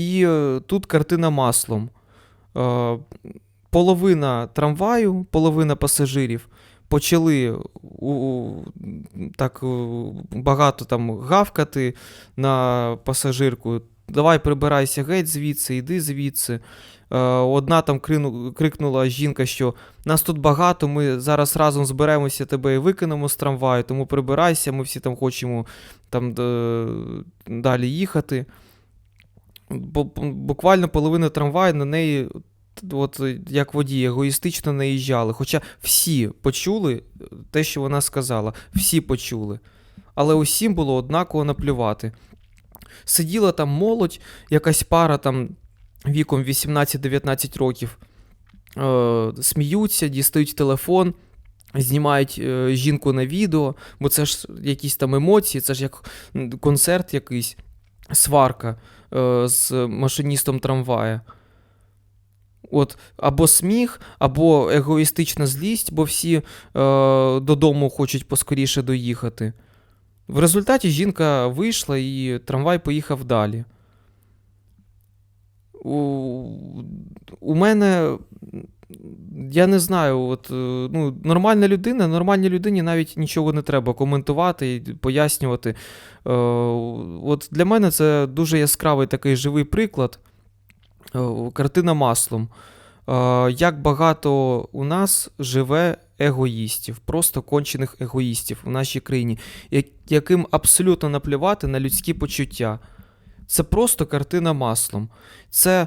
І е, тут картина маслом. Е, половина трамваю, половина пасажирів почали у, так у, багато там гавкати на пасажирку. Давай прибирайся геть звідси, йди звідси. Е, одна там крину, крикнула жінка, що нас тут багато, ми зараз разом зберемося, тебе і викинемо з трамваю, тому прибирайся, ми всі там хочемо там далі їхати. Буквально половина трамваю на неї, от як водій, егоїстично наїжджали. Хоча всі почули те, що вона сказала, всі почули. Але усім було однаково наплювати. Сиділа там молодь, якась пара там віком 18-19 років, е, сміються, дістають телефон, знімають е, жінку на відео, бо це ж якісь там емоції, це ж як концерт якийсь, сварка е, з машиністом трамвая. От, або сміх, або егоїстична злість, бо всі е, додому хочуть поскоріше доїхати. В результаті жінка вийшла і трамвай поїхав далі. У, у мене, я не знаю, от, е, ну, нормальна людина, нормальній людині навіть нічого не треба коментувати і пояснювати. Е, от для мене це дуже яскравий такий живий приклад. Е, картина маслом. Як багато у нас живе егоїстів, просто кончених егоїстів в нашій країні, яким абсолютно наплювати на людські почуття. Це просто картина маслом. Це е,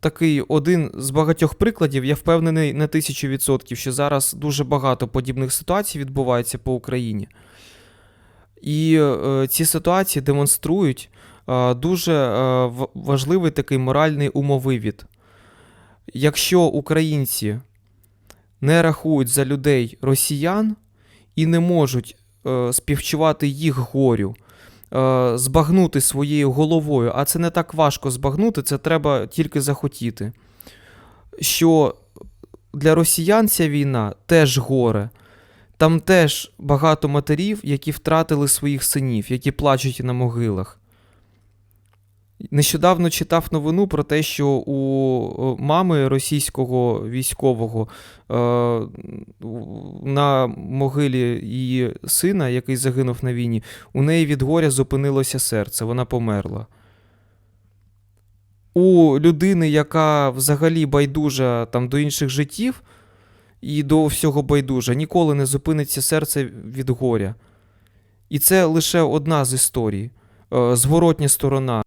такий один з багатьох прикладів. Я впевнений на тисячу відсотків, що зараз дуже багато подібних ситуацій відбувається по Україні. І е, ці ситуації демонструють е, дуже е, важливий такий моральний умовивід. Якщо українці не рахують за людей росіян і не можуть е, співчувати їх горю, збагнути своєю головою, а це не так важко збагнути, це треба тільки захотіти. Що для росіян ця війна теж горе. Там теж багато матерів, які втратили своїх синів, які плачуть на могилах. Нещодавно читав новину про те, що у е, мами російського військового е, на могилі її сина, який загинув на війні, у неї від горя зупинилося серце, вона померла. У людини, яка взагалі байдужа там, до інших життів і до всього байдужа, ніколи не зупиниться серце від горя. І це лише одна з історій. Е, Зворотня сторона